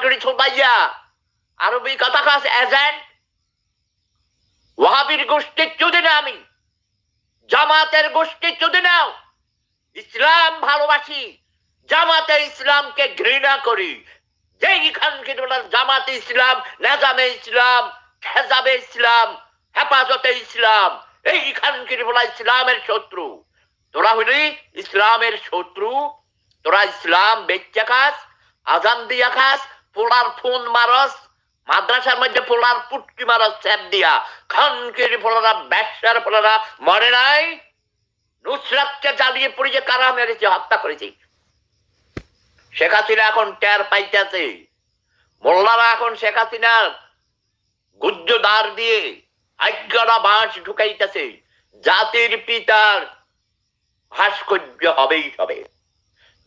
পাগড়ি ছোটাইয়া আরবি কথা এজেন্ট, ওয়াহাবির চুদি না আমি, জামাতের চুদি নাও। ইসলাম ভালোবাসি, জামাতে ইসলামকে ঘৃণা করি। যেই খানকে জামাতে ইসলাম, নেজামে ইসলাম, হেজাবে ইসলাম, হেফাজতে ইসলাম এই খানকির বলা ইসলামের শত্রু। তোরা হইলি ইসলামের শত্রু, তোরা ইসলাম বেচা খাস, আজান দিয়া খাস পোলার ফোন মারস, মাদ্রাসার মধ্যে পোলার পুটকি মারস স্যাপ দিয়া। খানকির ফোলারা ব্যবসার ফোলারা মরে নাই। নুসরাতকে জ্বালিয়ে পড়িয়ে কারা মেরেছে, হত্যা করেছে। শেখ হাসিনা এখন টের পাইতেছে। মোল্লারা এখন শেখ হাসিনার গুজ্জ দ্বার দিয়ে আজ্ঞারা বাঁশ ঢুকাইতেছে। জাতির পিতার ভাস্কর্য হবেই হবে।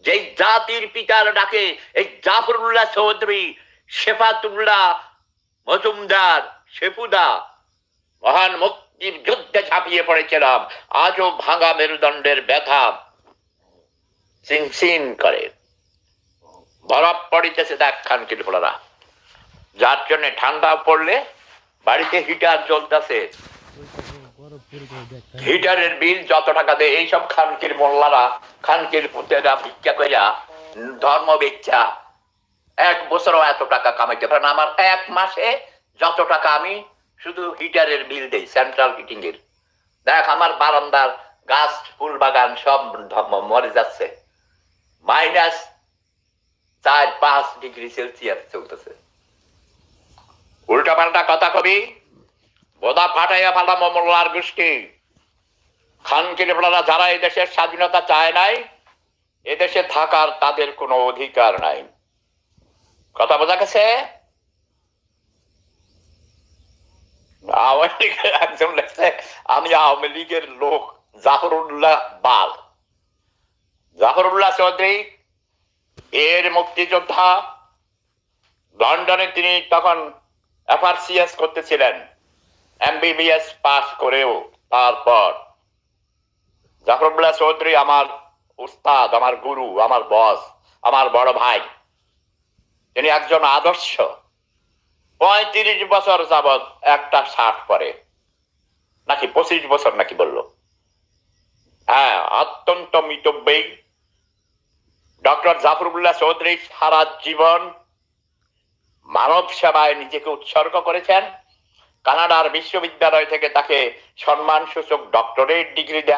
যেই জাতির পিতার ডাকে, এই জাফরুল্লাহ চৌধুরী, শেফাতুল্লাহ মজুমদার, শেফুদা, মহান মুক্তির যুদ্ধে ঝাঁপিয়ে পড়েছিলাম। আজও ভাঙা মেরুদণ্ডের ব্যথা সিন সিন করে। বরফ পড়িতেছে দেখ খানকির ফোলারা যার জন্য ঠান্ডা পড়লে বাড়িতে হিটার জ্বলতেছে। হিটারের বিল যত টাকা দেয়, এইসব খানকির মোল্লারা, খানকির পুতেরা ভিক্ষা কইরা ধর্ম বেচা। এক বছরও এত টাকা কামাইতে পারেন আমার এক মাসে যত টাকা আমি শুধু হিটারের বিল দেই সেন্ট্রাল হিটিং এর। দেখ, আমার বারান্দার গাছ, ফুল বাগান, সব ধ- মরে যাচ্ছে। মাইনাস চার পাঁচ ডিগ্রি সেলসিয়াস চলতেছে। উল্টা পাল্টা কথা কবি। বোদা ফাটাইয়া ফাটা মোল্লার গোষ্ঠী। খানকির ফলারা যারা এদেশের স্বাধীনতা চায় নাই এদেশে থাকার তাদের কোনো অধিকার নাই। কথা বোঝা গেছে? আওয়ামী লীগের একজন লেখছে আমি আওয়ামী লীগের লোক জাফরুল্লাহ বাল। জাফরুল্লাহ চৌধুরী, এর মুক্তিযোদ্ধা। লন্ডনে তিনি তখন এফআরসিএস করতেছিলেন। এমবিবিএস পাস করেও তারপর জাফরুল্লাহ চৌধুরী আমার উস্তাদ, আমার গুরু, আমার বস, আমার বড় ভাই। তিনি একজন আদর্শ। পঁয়ত্রিশ বছর যাবৎ একটা শার্ট পরে, নাকি পঁচিশ বছর নাকি বলল। হ্যাঁ অত্যন্ত মিতব্যয়ী। ডক্টর জাফরুল্লাহ চৌধুরী সারা জীবন মানব সেবায় নিজেকে উৎসর্গ করেছেন। কানাডার বিশ্ববিদ্যালয় থেকে তাকে সম্মানসূচক ডক্টরেট ডিগ্রি দেয়